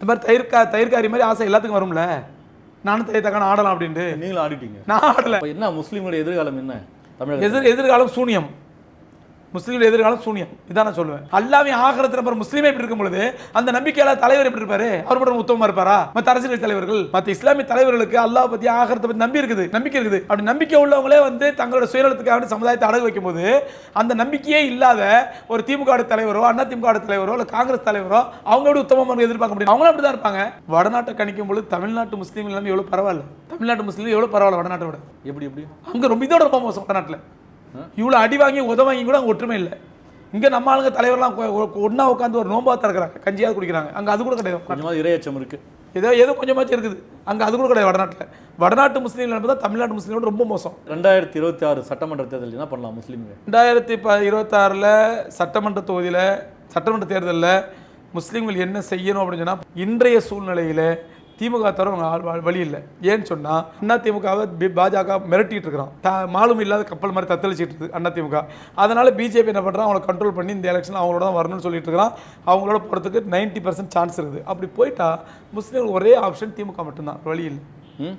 இந்த மாதிரி தயிர் கா தயிர்காரி மாதிரி ஆசை எல்லாத்துக்கும் வரும்ல? நானும் தயிர் தக்கான ஆடலாம் அப்படின்ட்டு. நீங்களும் ஆடிட்டீங்க. நான் ஆடல. என்ன முஸ்லீம்களுடைய எதிர்காலம் என்ன? தமிழக எதிர் எதிர்காலம் சூனியம். முஸ்லீம்கள் எதிர்காலம் சூனியம் இதான் நான் சொல்லுவேன். அல்லாமே ஆகிறதுல நம்பர் முஸ்லீமே இப்படி இருக்கும் பொழுது அந்த நம்பிக்கையால தலைவர் எப்படி இருப்பாரு? அவர் மட்டும் உத்தமமா இருப்பாரா? மத்த அரசியல் தலைவர்கள் மத்த இஸ்லாமிய தலைவர்களுக்கு அல்லாஹ் பத்தி ஆகிறத பத்தி நம்பி இருக்குது நம்பிக்கை இருக்குது. அப்படி நம்பிக்கை உள்ளவங்களே வந்து தங்களோட சுயநலத்துக்காக சமுதாயத்தை அடகு வைக்கும் போது அந்த நம்பிக்கையே இல்லாத ஒரு திமுக தலைவரோ அண்ணா திமுக தலைவரோ இல்ல காங்கிரஸ் தலைவரோ அவங்க எப்படி உத்தமமாக எதிர்பார்க்க முடியும்? அவங்களும் அப்படி தான் இருப்பாங்க. வடநாட்டை கணிக்கும் பொழுது தமிழ்நாட்டு முஸ்லீம் எல்லாமே எவ்வளவு பரவாயில்ல. தமிழ்நாட்டு முஸ்லீம் எவ்வளவு பரவாயில்ல வடநாட்டை விட. எப்படி எப்படி? அங்க ரொம்ப இதோட ரொம்ப மோசம் வடநாட்டில். இவ்வளோ அடி வாங்கி உத வாங்கி கூட அங்கே ஒற்றுமை இல்லை. இங்க நம்ம ஆளுங்க தலைவர்லாம் ஒன்றா உட்காந்து ஒரு நோம்பா திறக்கிறாங்க. கஞ்சியாவது குடிக்கிறாங்க. அங்க அது கூட கிடையாது. கொஞ்சமாவது இரையச்சம் இருக்கு. ஏதோ ஏதோ கொஞ்சமாச்சும் இருக்குது. அங்க அது கூட கிடையாது வடநாட்டில். வடநாட்டு முஸ்லீம்கள் என்பது தான் தமிழ்நாட்டு முஸ்லீமோட ரொம்ப மோசம். ரெண்டாயிரத்தி இருபத்தி ஆறு சட்டமன்ற தேர்தல் என்ன பண்ணலாம் முஸ்லீம்கள் ரெண்டாயிரத்தி ப இருபத்தாறில் சட்டமன்ற தொகுதியில் சட்டமன்ற தேர்தலில் முஸ்லீம்கள் என்ன செய்யணும் அப்படின்னு சொன்னா இன்றைய சூழ்நிலையில் திமுக தவிர அவங்க வழி இல்லை. ஏன்னு சொன்னால் அண்ணா திமுகவை பாஜக மிரட்டிட்டு இருக்கிறான். த மாலும் இல்லாத கப்பல் மாதிரி தத்தளிச்சிட்டு இருக்குது அண்ணா திமுக. அதனால் பிஜேபி என்ன பண்ணுறான் அவங்களை கண்ட்ரோல் பண்ணி இந்த எலெக்ஷன் அவங்களோட தான் வரணும்னு சொல்லிட்டு இருக்கிறான். அவங்களோட போகிறதுக்கு நைன்ட்டி பர்சன்ட் சான்ஸ் இருக்குது. அப்படி போயிட்டா முஸ்லீம்கள் ஒரே ஆப்ஷன் திமுக மட்டும்தான். வழி இல்லை. ம்?